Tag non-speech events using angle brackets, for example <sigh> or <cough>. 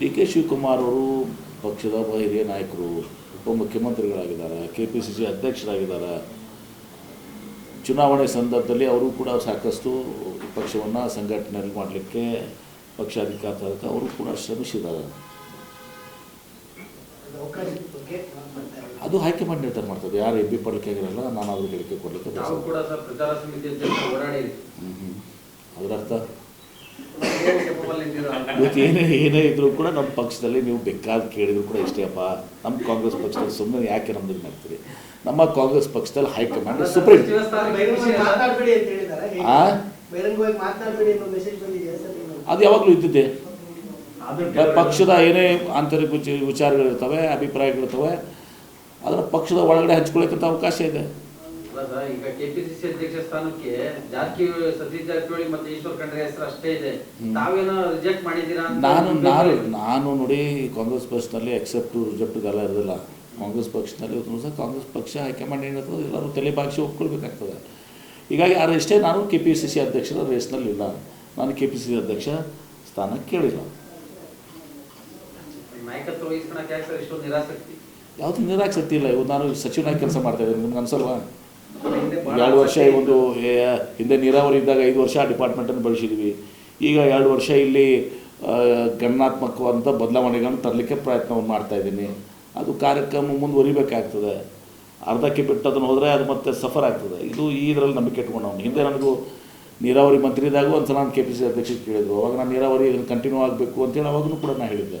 D K Shivakumar ಅವರು ಪಕ್ಷದ ಹಿರಿಯ ನಾಯಕರು ಉಪಮುಖ್ಯಮಂತ್ರಿಗಳಾಗಿದ್ದಾರೆ ಕೆ ಪಿ ಸಿ ಸಿ ಅಧ್ಯಕ್ಷರಾಗಿದ್ದಾರೆ. ಚುನಾವಣೆ ಸಂದರ್ಭದಲ್ಲಿ ಅವರು ಕೂಡ ಸಾಕಷ್ಟು ಪಕ್ಷವನ್ನು ಸಂಘಟನೆ ಮಾಡಲಿಕ್ಕೆ ಪಕ್ಷ ಅಧಿಕಾರ ತರಕ್ಕೆ ಅವರು ಕೂಡ ಶ್ರಮಿಸಿದ್ದಾರೆ. ಅದು ಹೈಕಮಾಂಡ್ ನಿರ್ಧಾರ ಮಾಡ್ತದೆ. ಯಾರು ಎ ಬಿ ಪಡಲಿಕ್ಕಾಗಿರಲ್ಲ ನಾನು ಅದ್ರ ಹೇಳಿಕೆ ಕೊಡಲಿಕ್ಕೆ ನಾವು ಬಯಸಲ್ಲ ಕೂಡ ಸರ್ ಪ್ರಚಾರ ಸಮಿತಿ ಅಧ್ಯಕ್ಷ ಓಡಾಡಿರಿ ಹ್ಮ್, ಹ್ಮ್. ಅದರ ಅರ್ಥ ಕೆಪಬಲ್ ನಿಂತಿರೋ <laughs> ಇವತ್ತು ಏನೇ ಏನೇ ಇದ್ರೂ ಕೂಡ ನಮ್ಮ ಪಕ್ಷದಲ್ಲಿ ನೀವು ಬೇಕಾದ ಕೇಳಿದ್ರು ಕೂಡ ಇಷ್ಟೇ ಅಪ್ಪ. ನಮ್ಮ ಕಾಂಗ್ರೆಸ್ ಪಕ್ಷದಲ್ಲಿ ಸುಮ್ಮನೆ ಯಾಕೆ ನಮ್ದು ಇದು ಮಾಡ್ತೀರಿ? ನಮ್ಮ ಕಾಂಗ್ರೆಸ್ ಪಕ್ಷದಲ್ಲಿ ಹೈಕಮಾಂಡ್ ಸುಪ್ರೀಂ ಬಹಿರಂಗವಾಗಿ ಮಾತಾಡಬೇಡಿ ಅಂತ ಹೇಳಿದ್ದಾರೆ ಆ? ಬಹಿರಂಗವಾಗಿ ಮಾತಾಡಬೇಡಿ ಅನ್ನೋ ಮೆಸೇಜ್ ಬಂದಿದೆ ಅದು ಯಾವಾಗಲೂ ಇದ್ದಿದ್ದೆ. ಪಕ್ಷದ ಏನೇ ಆಂತರಿಕ ವಿಚ- ವಿಚಾರಗಳಿರ್ತವೆ ಅಭಿಪ್ರಾಯಗಳಿರ್ತವೆ ಅದರ ಪಕ್ಷದ ಒಳಗಡೆ ಹಂಚ್ಕೊಳ್ಳೋಕ್ಕಂಥ ಅವಕಾಶ ಇದೆ. ಅಲ್ಲ ಸರ್ ಈಗ ಕೆಪಿಸಿಸಿ ಅಧ್ಯಕ್ಷ ಸ್ಥಾನಕ್ಕೆ ಜಾರಕಿಹೊಳಿ ಸತೀಶ್ ಜಾರಕಿಹೊಳಿ ಮತ್ತೆ ಈಶ್ವರ್ ಖಂಡ್ರೆ ಹೆಸರು ಅಷ್ಟೇ ಇದೆ. ನಾವೇನೋ ತಾವೇನೋ ರಿಜೆಕ್ಟ್ ಮಾಡಿದ್ದೀರಾ ನಾನು ನಾನು ನಾನು ನೋಡಿ ಕಾಂಗ್ರೆಸ್ ಪಕ್ಷದಲ್ಲಿ ಎಕ್ಸೆಪ್ಟ್ ರಿಜೆಕ್ಟ್ ಗಲ್ಲ ಇರೋದಿಲ್ಲ. ಕಾಂಗ್ರೆಸ್ ಪಕ್ಷದಲ್ಲಿ ಸಹ ಕಾಂಗ್ರೆಸ್ ಪಕ್ಷ ಹೈಕಮಾಂಡ್ ಏನಿರ್ತದೆ ಎಲ್ಲರೂ ತಲೆ ಬಾಗಿಸಿ ಒಪ್ಕೊಳ್ಬೇಕಾಗ್ತದೆ. ಹೀಗಾಗಿ ಆ ಇಷ್ಟೇ ನಾನು ಕೆ ಪಿ ಸಿ ಸಿ ಅಧ್ಯಕ್ಷರ ರೇಸ್ನಲ್ಲಿ ಇಲ್ಲ. ನಾನು ಕೆ ಪಿ ಸಿ ಸಿ ಅಧ್ಯಕ್ಷ ಸ್ಥಾನ ಕೇಳಿಲ್ಲ. ನಾಯಕತ್ವ ವಹಿಸ್ಕೊಳಕ್ಕೆ ಸರ್ ಇಷ್ಟೊಂದು ನಿರಾಸಕ್ತಿ? ಯಾವುದು ನಿರಾಸಕ್ತಿ ಇಲ್ಲ. ಇವತ್ತು ನಾನು ಸಚಿವನಾಗಿ ಕೆಲಸ ಮಾಡ್ತಾ ಇದ್ದೀನಿ. ನಿಮ್ಗೆ ಅನ್ಸಲ್ವಾ? ಎರಡು ವರ್ಷ ಒಂದು ಹಿಂದೆ ನೀರಾವರಿ ಇದ್ದಾಗ ಐದು ವರ್ಷ ಆ ಡಿಪಾರ್ಟ್ಮೆಂಟನ್ನು ಬಳಸಿದ್ವಿ. ಈಗ ಎರಡು ವರ್ಷ ಇಲ್ಲಿ ಗಣನಾತ್ಮಕವಾದಂಥ ಬದಲಾವಣೆಗಳನ್ನು ತರಲಿಕ್ಕೆ ಪ್ರಯತ್ನವನ್ನು ಮಾಡ್ತಾ ಇದ್ದೀನಿ. ಅದು ಕಾರ್ಯಕ್ರಮ ಮುಂದುವರಿಬೇಕಾಗ್ತದೆ. ಅರ್ಧಕ್ಕೆ ಬಿಟ್ಟು ಅದನ್ನು ಹೋದರೆ ಅದು ಮತ್ತೆ ಸಫರ್ ಆಗ್ತದೆ. ಇದು ಈ ಇದರಲ್ಲಿ ನಂಬಿಕೆ ಇಟ್ಕೊಂಡವನು. ಹಿಂದೆ ನನಗೂ ನೀರಾವರಿ ಮಂತ್ರಿ ಇದ್ದಾಗ ಒಂದು ಸಲ ನಾನು ಕೆ ಪಿ ಸಿ ಅಧ್ಯಕ್ಷರು ಕೇಳಿದ್ರು. ಅವಾಗ ನಾನು ನೀರಾವರಿ ಇದನ್ನು ಕಂಟಿನ್ಯೂ ಆಗಬೇಕು ಅಂತೇಳಿ ಅವಾಗೂ ಕೂಡ ನಾನು ಹೇಳಿದ್ದೆ.